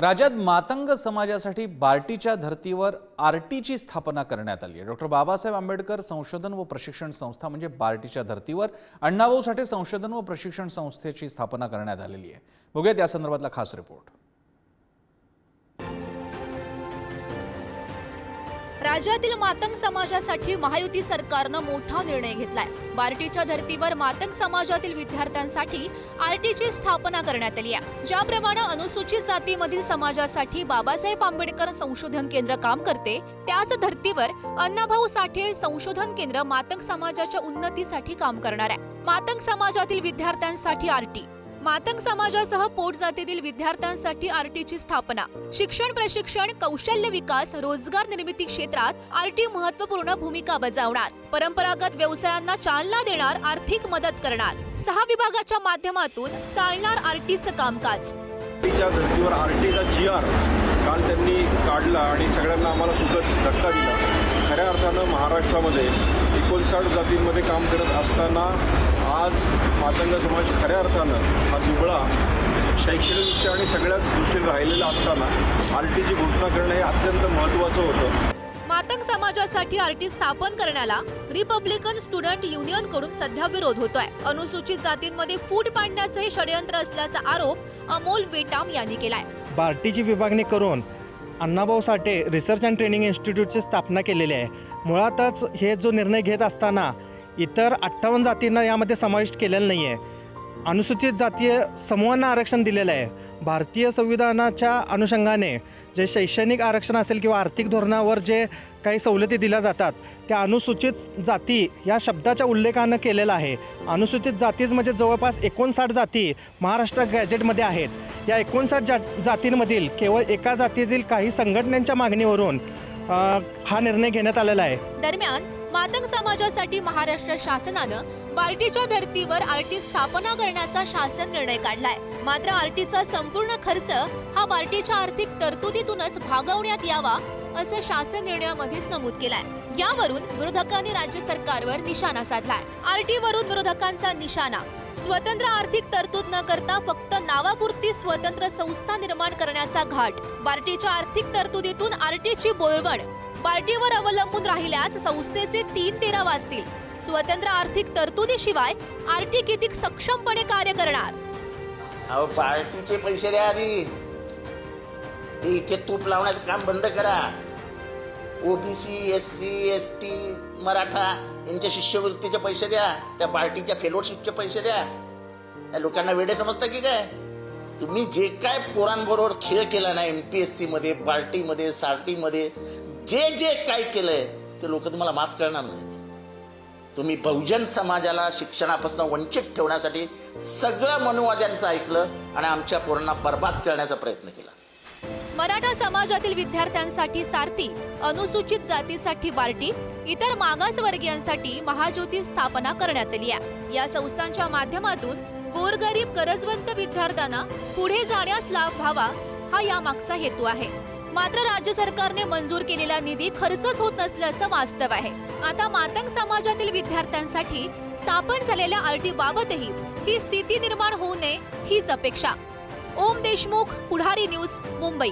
राज्यात मातंग समाजासाठी बार्टीच्या धर्तीवर आरटीची स्थापना करण्यात आली आहे. डॉक्टर बाबासाहेब आंबेडकर संशोधन व प्रशिक्षण संस्था म्हणजे बार्टीच्या धर्तीवर अण्णाभाऊ साठे संशोधन व प्रशिक्षण संस्थेची स्थापना करण्यात आलेली आहे. बघूयात या संदर्भातला खास रिपोर्ट. राज्यातील मातंग समाजासाठी महायुती सरकारनं मोठा निर्णय घेतलाय. बार्टीच्या धर्तीवर मातंग समाजातील विद्यार्थ्यांसाठी आरटीची स्थापना करण्यात आली आहे. ज्याप्रमाणे अनुसूचित जातीमधील समाजासाठी बाबासाहेब आंबेडकर संशोधन केंद्र काम करते त्याच धर्तीवर अण्णाभाऊ साठे संशोधन केंद्र मातंग समाजाच्या उन्नतीसाठी काम करणार आहे. मातंग समाजातील विद्यार्थ्यांसाठी आरटी मातंग समाजासह पोट जातीतील विद्यार्थ्यांसाठी आरटीची स्थापना. शिक्षण प्रशिक्षण कौशल्य विकास रोजगार निर्मिती क्षेत्रात आरटी महत्त्वपूर्ण भूमिका बजावणार. परंपरागत व्यवसायांना चालना देणार आर्थिक मदत करणार. सहा विभागाच्या माध्यमातून चालणार आरटीचं कामकाज. आरटीचा आर जी आर काल त्यांनी काढला आणि सगळ्यांना आम्हाला सुखद धक्का दिला. खऱ्या अर्थानं महाराष्ट्रामध्ये एकोणसाठ जातींमध्ये काम करत असताना आज मातंग समाज खऱ्या अर्थानं हा दुबळा शैक्षणिकदृष्ट्या आणि सगळ्याच दृष्टीने राहिलेला असताना आर टीची घोषणा करणं हे अत्यंत महत्त्वाचं होतं. मातंग समाजासाठी आरटी स्थापन करण्याला रिपब्लिकन स्टुडंट युनियनकडून सध्या विरोध होतोय. अनुसूचित जातींमध्ये फूट पाडण्याचं हे षडयंत्र असल्याचा आरोप अमोल बेटाम यांनी केलाय. बार्टीची विभागणी करून Annabhau Sathe research and training इन्स्टिट्यूटची स्थापना केलेली आहे. मुळातच हे जो निर्णय घेत असताना इतर अठ्ठावन्न जातींना यामध्ये समाविष्ट केलेलं नाही आहे अनुसूचित जातीय समूहांना आरक्षण दिलेलं आहे. भारतीय संविधानाच्या अनुषंगाने जे शैक्षणिक आरक्षण असेल किंवा आर्थिक धोरणावर जे काही सवलती दिल्या जातात त्या अनुसूचित जाती या शब्दाच्या उल्लेखानं केलेला आहे. अनुसूचित जातीज म्हणजे जवळपास एकोणसाठ जाती महाराष्ट्र गॅजेटमध्ये आहेत. या एकोणसाठ जा जातींमधील केवळ एका जातीतील काही संघटनांच्या मागणीवरून हा निर्णय घेण्यात आलेला आहे. दरम्यान मातंग समाजासाठी महाराष्ट्र शासनानं बार्टीच्या धर्तीवर आरटी स्थापना करण्याचा शासन निर्णय काढलाय. मात्र आरटीचा संपूर्ण खर्च हा बार्टीच्या आर्थिक तरतुदीतूनच भागवण्यात यावा असं शासन निर्णयामध्येच नमूद केलाय. यावरून विरोधकांनी राज्य सरकारवर निशाणा साधलाय. आरटी वरून विरोधकांचा निशाणा स्वतंत्र आर्थिक तरतूद न करता फक्त नावापुरती स्वतंत्र संस्था निर्माण करण्याचा घाट बार्टीच्या आर्थिक तरतुदीतून आरटीची बोलवण बार्टीवर अवलंबून राहिल्यास संस्थेचे तीन तेरा वाजतील. स्वतंत्र आर्थिक तरतुदीशिवाय आरटी किती सक्षमपणे कार्य करणार? अहो पार्टीचे पैसे द्या आधी. ते इथे तूप लावण्याचं काम बंद करा. OBC S C S T Maratha यांच्या शिष्यवृत्तीचे पैसे द्या. त्या पार्टीच्या फेलोशिपचे पैसे द्या. या लोकांना वेडे समजता की काय? तुम्ही जे काय पोरांबरोबर खेळ केला ना एम पी एस सी मध्ये पार्टीमध्ये सार्टीमध्ये जे जे काय केलंय ते लोक तुम्हाला माफ करणार नाही तुम्ही बहुजन समाजाला शिक्षणापासून वंचित ठेवण्यासाठी सगळं मनुवाद्यांचं ऐकलं आणि आमच्या पोरांना बर्बाद करण्याचा प्रयत्न केला. मराठा समाजातील विद्यार्थ्यांसाठी सारथी अनुसूचित जातीसाठी बार्टी इतर मागासवर्गीयांसाठी महाज्योती स्थापना करण्यात आली आहे. या संस्थांच्या माध्यमातून गोरगरीब गरजवंत विद्यार्थ्यांना पुढे जाण्यास लाभ व्हावा हा यामागचा हेतू आहे. मात्र राज्य सरकारने मंजूर केलेला निधी खर्चच होत नसल्याचं वास्तव आहे. आता मातंग समाजातील विद्यार्थ्यांसाठी स्थापन झालेल्या आरटी बाबतही ही स्थिती निर्माण होऊ नये हीच अपेक्षा. ओम देशमुख पुढारी न्यूज मुंबई.